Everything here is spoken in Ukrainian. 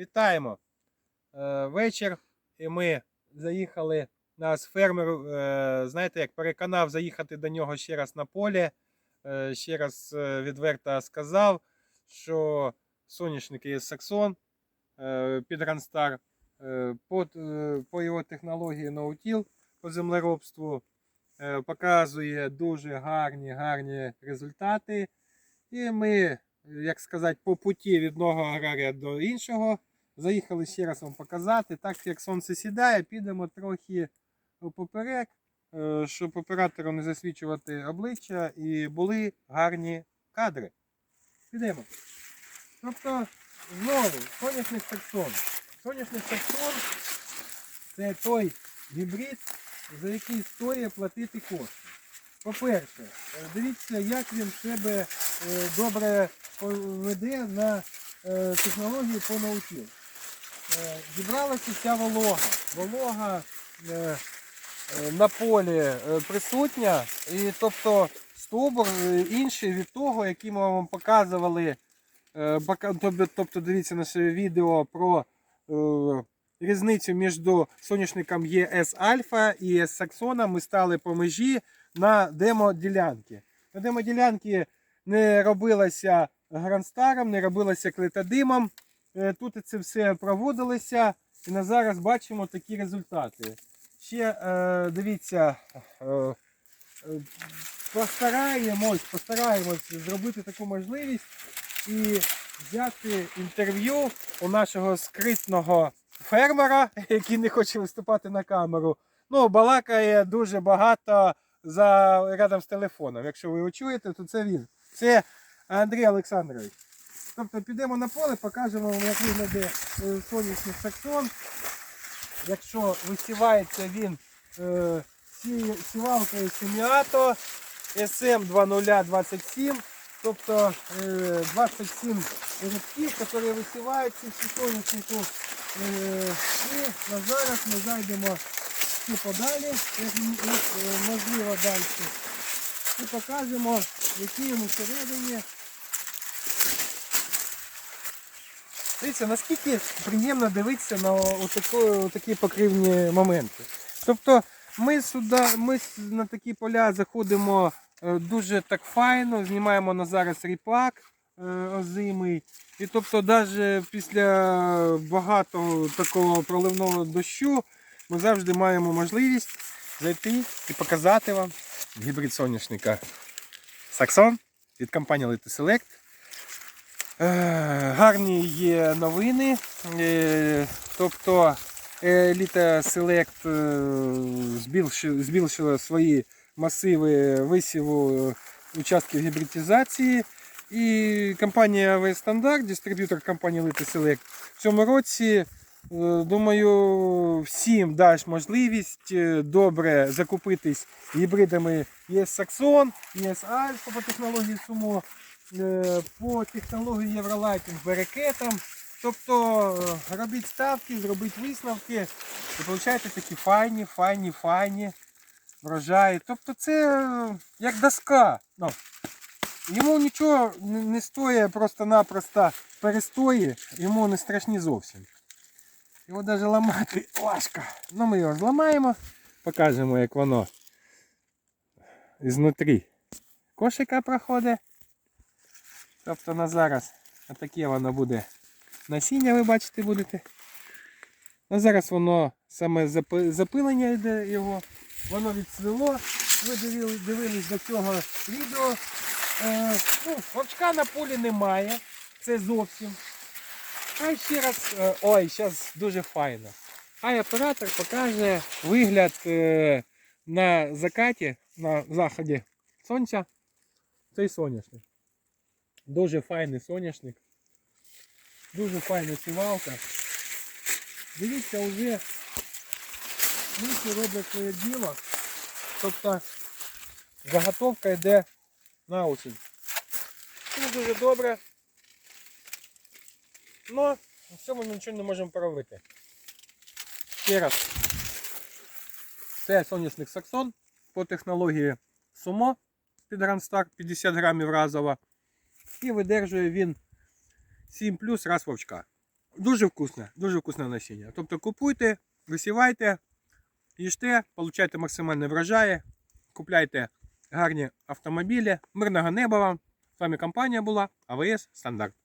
Вітаємо! Е, вечір, і ми заїхали. Нас фермер, е, знаєте, як переконав заїхати до нього ще раз на поле. Е, ще раз відверто сказав, що соняшники є Саксон під Ранстар по, його технології ноутіл по землеробству показує дуже гарні, гарні результати. І ми, як сказати, по путі від одного аграрія до іншого. Заїхали ще раз вам показати. Так як сонце сідає, підемо трохи поперек, е, щоб оператору не засвічувати обличчя і були гарні кадри. Підемо. Тобто, знову, соняшник саксон. Соняшник саксон це той гібрид, за який стоїть платити кошти. По-перше, е, дивіться, як він себе е, добре веде на технології по наутіл. Зібралася ця волога. Волога е, е, на полі е, присутня, і тобто стовбур е, інший від того, який ми вам показували. е, тобто- Тобто дивіться наше відео про е, різницю між соняшником ЄС Альфа і ЄС Саксона. Ми стали по межі на демо-ділянки. На демо-ділянки не робилося гранстаром, не робилося клетодимом. Е, Тут це все проводилося. І на зараз бачимо такі результати. Ще е, дивіться, е, е, постараємось, постараємось зробити таку можливість і взяти інтерв'ю у нашого скритного фермера, який не хоче виступати на камеру. Ну, балакає дуже багато за рядом з телефоном. Якщо ви його чуєте, то це він. Це Андрій Олександрович. Тобто підемо на поле, покажемо вам, як виглядає е, сонячний саксон. Якщо висівається він е, сі- сівалкою Семіато SM2027, тобто е, 27 рядків, які висіваються в соняшнику. Е, і на зараз ми зайдемо ще подалі, як е, можливо далі. І покажемо, які йому всередині. Дивіться, наскільки приємно дивитися на отакі покривні моменти. Тобто ми сюди, ми на такі поля заходимо е, дуже так файно, знімаємо на зараз ріпак е, озимий. І тобто навіть після багато такого проливного дощу ми завжди маємо можливість зайти і показати вам гібрид соняшника Саксон від компанії Select. Е, Гарні є новини. Е, Тобто Еліта Селект збільшила свої масиви висіву е, участків гібридизації. І компанія AV Стандарт, дистриб'ютор компанії Elite Select, в цьому році, е, думаю, всім дасть можливість е, добре закупитись гібридами ЄС Саксон, ЄС Альфа по технології Сумо е, по технології Євролайтинг берекетом. Тобто е, робіть ставки, зробіть висновки і получаєте такі файні, файні, файні врожаї. Тобто це е, як доска. Ну, йому нічого не стоїть просто-напросто перестої, йому не страшні зовсім. Його навіть ламати важко. Ну ми його зламаємо, покажемо, як воно ізнутрі кошика проходить. Тобто на зараз отаке воно буде насіння, ви бачите будете. На зараз воно саме запилення йде його, воно відцвіло. Ви дивили- дивились до цього відео. Е, ну, вовчка на полі немає. Це зовсім. Хай ще раз. е, ой, зараз дуже файно. Хай оператор покаже вигляд е, на закаті, на заході сонця. Цей соняшник. Дуже файний соняшник. Дуже файна сівалка. Дивіться, вже миші роблять своє діло. Тобто заготовка йде на осінь. Це дуже добре. Но в цьому ми нічого не можемо поробити. Ще раз. Це соняшник Саксон по технології Сумо під Грандстар 50 грамів разово. І видержує він 7 плюс раз вовчка. Дуже вкусне, дуже вкусне насіння. Тобто купуйте, висівайте, їжте, получайте максимальне врожаї, купляйте гарні автомобілі, мирного неба вам. З вами компанія була АВС Стандарт.